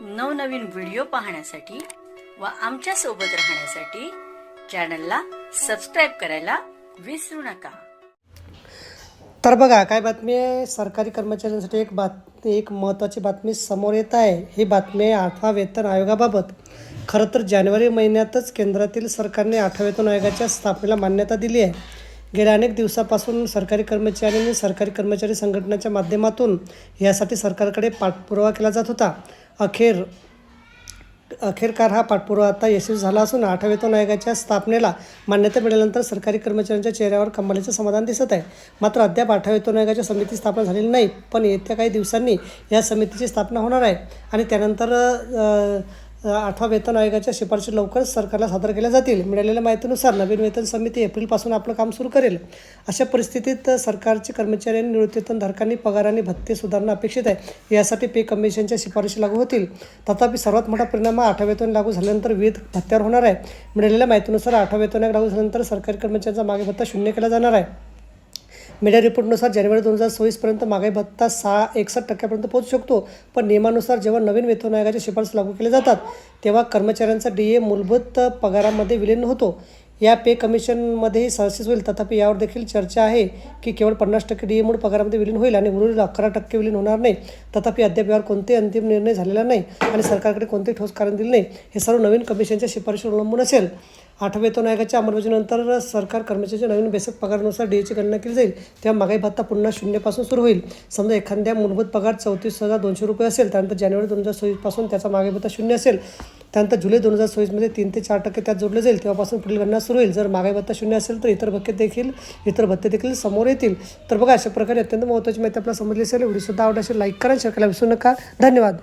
नवनवीन व्हिडिओ पाहण्यासाठी व आमच्यासोबत राहण्यासाठी चॅनलला सबस्क्राईब करायला विसरू नका. तर बघा काय बातमी आहे? सरकारी कर्मचाऱ्यांसाठी एक बात एक महत्त्वाची बातमी समोर येत आहे. ही बातमी आहे आठवा वेतन आयोगाबाबत. खरं तर जानेवारी महिन्यातच केंद्रातील सरकारने आठव्या वेतन आयोगाच्या स्थापनेला मान्यता दिली आहे. गेल्या अनेक दिवसापासून सरकारी कर्मचाऱ्यांनी सरकारी कर्मचारी संघटनेच्या माध्यमातून यासाठी सरकारकडे पाठपुरावा केला जात होता. अखेर अखेरकार हा पाठपुरावा आता यशस्वी झाला असून आठव्या आयोगाच्या स्थापनेला मान्यता मिळाल्यानंतर सरकारी कर्मचाऱ्यांच्या चेहऱ्यावर कमालीचं समाधान दिसत आहे. मात्र अद्याप आठव्या आयोगाची समिती स्थापना झालेली नाही पण येत्या काही दिवसांनी या समितीची स्थापना होणार आहे आणि त्यानंतर आठवा वेतन आयोगाच्या शिफारशी लवकरच सरकारला सादर केल्या जातील. मिळालेल्या माहितीनुसार नवीन वेतन समिती एप्रिलपासून आपलं काम सुरू करेल. अशा परिस्थितीत सरकारचे कर्मचारी आणि निवृत्तीवेतनधारकांनी पगार आणि भत्ते सुधारणा अपेक्षित आहे. यासाठी पे कमिशनच्या शिफारशी लागू होतील. तथापि सर्वात मोठा परिणाम हा आठव्या वेतन लागू झाल्यानंतर विविध भत्त्यावर होणार आहे. मिळालेल्या माहितीनुसार आठव्या वेतन लागू झाल्यानंतर सरकारी कर्मचाऱ्यांचा मागे भत्ता शून्य केला जाणार आहे. मीडिया रिपोर्टनुसार जानेवारी दोन हजार सोवीसपर्यंत महागाई भत्ता सहा एकसष्ट टक्क्यापर्यंत पोहोचू शकतो. पण नियमानुसार जेव्हा नवीन वेतन आयोगाच्या शिफारस लागू केले जातात तेव्हा कर्मचाऱ्यांचा डी ए मूलभूत पगारामध्ये विलीन होतो. या पे कमिशनमध्येही सहसीस होईल तथापि यावर देखील चर्चा आहे की केवळ पन्नास टक्के डी ए पगारामध्ये विलीन होईल आणि उर्वरित अकरा टक्के विलीन होणार नाही. तथापि अद्याप यावर कोणतेही अंतिम निर्णय झालेला नाही आणि सरकारकडे कोणतेही ठोस कारण दिले नाही हे सर्व नवीन कमिशनच्या शिफारशीवर अवलंबून असेल. आठव्या वेतन आयोगाच्या अंमलबजावणीनंतर सरकार कर्मचाऱ्याच्या नवीन बेसिक पगारानुसार डीएची गणना केली जाईल तेव्हा महागाई भत्ता पुन्हा शून्यपासून सुरू होईल. समजा एखाद्या मूलभूत पगार चौतीस हजार दोनशे रुपये असेल त्यानंतर जानेवारी दोन हजार सव्वीसपासून त्याचा महागाई भत्ता शून्य असेल. त्यानंतर जुलै दोन हजार चोवीसमध्ये तीन ते चार टक्के त्यात जोडले जाईल. तेव्हापासून पुढील गणना सुरू होईल. जर महागाई भत्ता शून्य असेल तर इतर भत्ते देखील इतर भत्ते देखील समोर येतील. तर बघा अशा प्रकारे अत्यंत महत्त्वाची माहिती आपल्याला समजली असेल. एवढी सुद्धा आवडला असेल लाईक करा शेअर करायला विसरू नका. धन्यवाद.